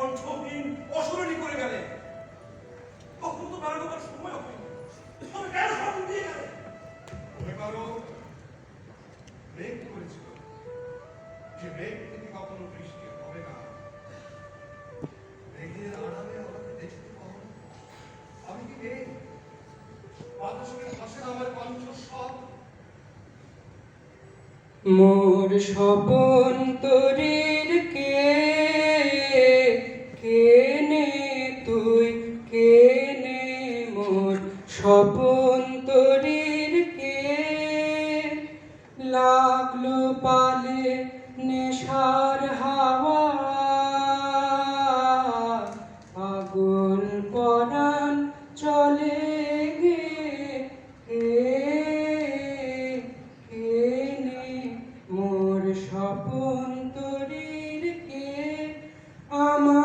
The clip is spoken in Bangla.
কণ্ঠহীন অসরণী করে গেলে। তখন তো বেরোবার সময় হবে তবে কেন সব দিয়ে গেলে? করো মেঘ করেছিল। যে মেঘ থেকে কখনো বৃষ্টি হবে না। মেঘের আড়ালে আমাকে দেখতে পাও আমি কি মেঘ বাতাসে ভাসে আমার কণ্ঠস্বর। মোর স্বপন তরে কেনে মোর স্বপন তরির কে? লাগল পালে নেশার হাওয়া। আগুন পরাণ চলে গে। কে কেনে মোর স্বপন তরির কে? আমার